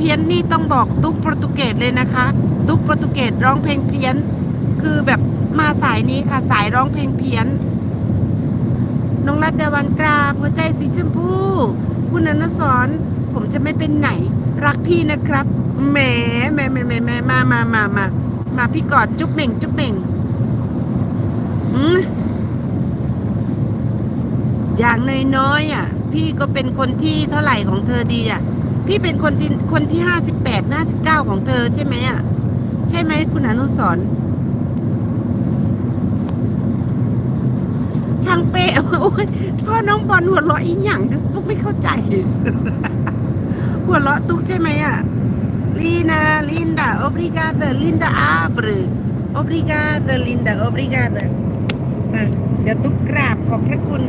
เพี้ยนนี่ต้องบอกตุ๊กโปรตุเกสเลยนะคะ ตุ๊กโปรตุเกสร้องเพลงเพี้ยน คือแบบมาสายนี้ค่ะสายร้องเพลงเพี้ยน น้องรัตดาวันกราหัวใจสีชมพู คุณอนุสรผมจะไม่เป็นไหน รักพี่นะครับแหมแหม่แหม่แหม่แหม่มามามามามาพี่กอดจุ๊บเหม่งจุ๊บเหม่งอืมอย่างน้อยๆอะ พี่ก็เป็นคนที่เท่าไหร่ของเธอดีอะ พี่เป็นคนที่คนที่ห้าสิบแปดห้าสิบเก้าของเธอใช่ไหมอะ ใช่ไหมคุณอนุสรช่างเป๊ะโอ้ยพ่อน้องบอลหัวเราะอีหยังตุ๊กไม่เข้าใจ หัวเราะตุ๊กใช่ไหมอะลีนาลินดา obrigada linda abre obrigada linda obrigada อะเดี๋ยวตุ๊กกราบขอบพระคุณ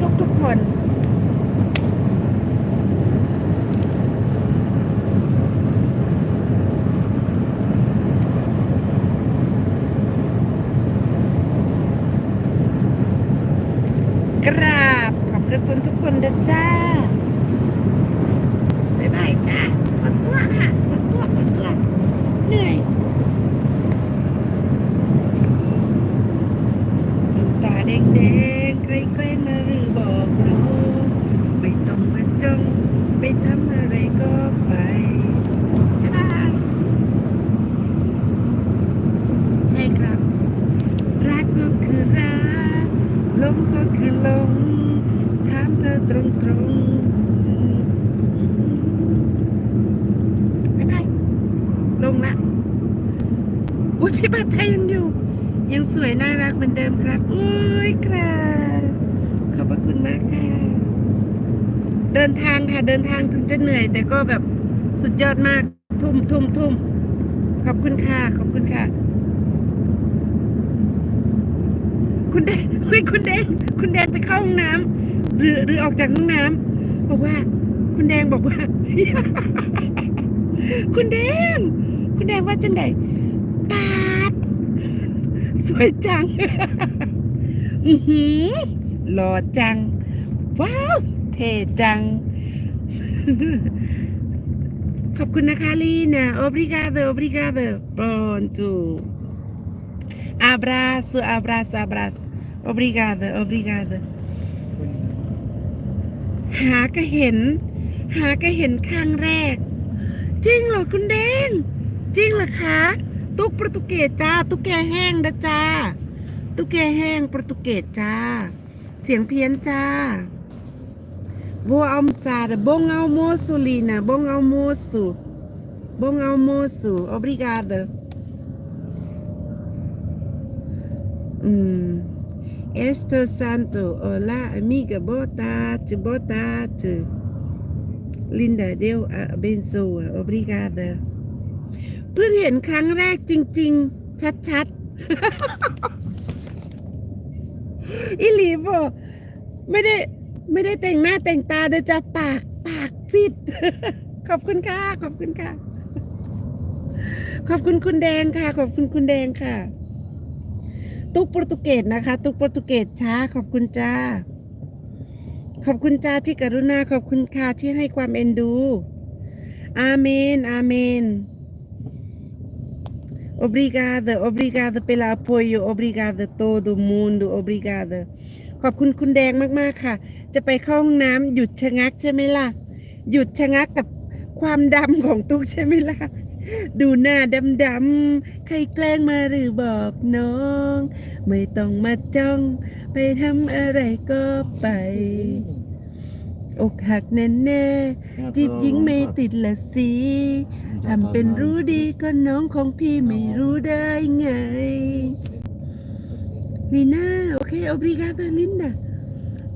ทุกทุกคน กราบขอบพระคุณทุกคนนะจ้า บ๊ายบายจ้าขอตัวค่ะขอตัวขอตัวเหนื่อยน้ำตาแดงแดงๆใกล้แกล้งมาหรือบอกเราไม่ต้องมาจ้องไปทำอะไรก็ไปบ๊ายบายใช่ครับ รักก็คือรักหลงก็คือหลงถามเธอตรงตรงๆบ๊ายบายลงละอุ้ย พี่บัตไทยยังอยู่ ยังสวยน่ารักเหมือนเดิมครับโอ้ยครับขอบพระคุณมากค่ะ เดินทางค่ะ เดินทางถึงจะเหนื่อย แต่ก็แบบสุดยอดมาก ทุ่มทุ่มทุ่มขอบคุณค่ะ ขอบคุณค่ะ คุณแดงเฮ้ยคุณแดงคุณแดงไปเข้าห้องน้ำหรือหรือออกจากห้องน้ำบอกว่า คุณแดงบอกว่า คุณแดง คุณแดงว่าจังได ปาดสวยจัง อือหือหล่อจัง ว้าว เท่จัง ขอบคุณนะคะลีนะ obrigado obrigado pronto abraço abraço abraço obrigada obrigada หาก็เห็น หาก็เห็นครั้งแรก จริงเหรอคุณแดง จริงเหรอคะ ตุ๊กโปรตุเกสจ้า ตุ๊กแกแห้งนะจ้า ตุ๊กแกแห้งโปรตุเกสจ้า เสียงเพี้ยนจ้า Vou almoçar. Bom almoço, Lina. Bom almoço. Bom almoço. Obrigada. Hum. Estou santo. Olá, amiga. Boa tarde. Boa tarde. Linda, Deus abençoa. Obrigada. เพิ่งเห็นครั้งแรกจริง ๆ ชัดๆ อิลีบอกไม่ได้ไม่ได้แต่งหน้าแต่งตาเดยวจะปากปากซิด ขอบคุณค่ะ ขอบคุณค่ะ ขอบคุณคุณแดงค่ะ ขอบคุณคุณแดงค่ะ ตุ๊กโปรตุเกสนะคะ ตุ๊กโปรตุเกสช้า ขอบคุณจ้า ขอบคุณจ้าที่กรุณา ขอบคุณค่ะที่ให้ความเอ็นดู อาเมน อาเมน Obrigada, obrigada pelo apoio, obrigada todo mundo, obrigada. ขอบคุณคุณแดงมาก ๆ ค่ะ จะไปเข้าห้องน้ำหยุดชะงักใช่ไหมล่ะ หยุดชะงักกับความดำของตุ๊กใช่ไหมล่ะ ดูหน้าดำ ๆ ใครแกล้งมาหรือบอกน้อง ไม่ต้องมาจ้อง ไปทำอะไรก็ไป อกหักแน่ๆจีบหญิงไม่ติดละสิทำเป็นรู้ดีก็น้องของพี่ไม่รู้ได้ไงลีน่าโอเคโอ b ริกา d าลินดา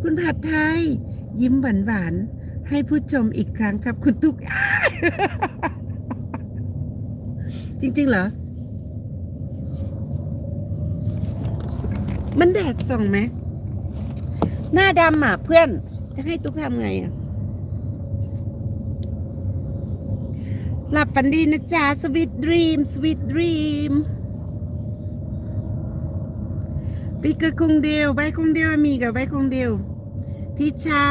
คุณผัดไทย ยิ้มหวานหวานๆให้ผู้ชมอีกครั้งครับคุณตุ๊กอ้ายจริง ๆ เหรอ มันแดดส่องไหม หน้าดำอะเพื่อนะให้ตุ๊กทำไงอะ หลับฝันดีนะจ๊ะสวิตดรีมสวิตดรีมปีกคงเดียวใบคงเดียวมีกับใบคงเดียวที่เช้า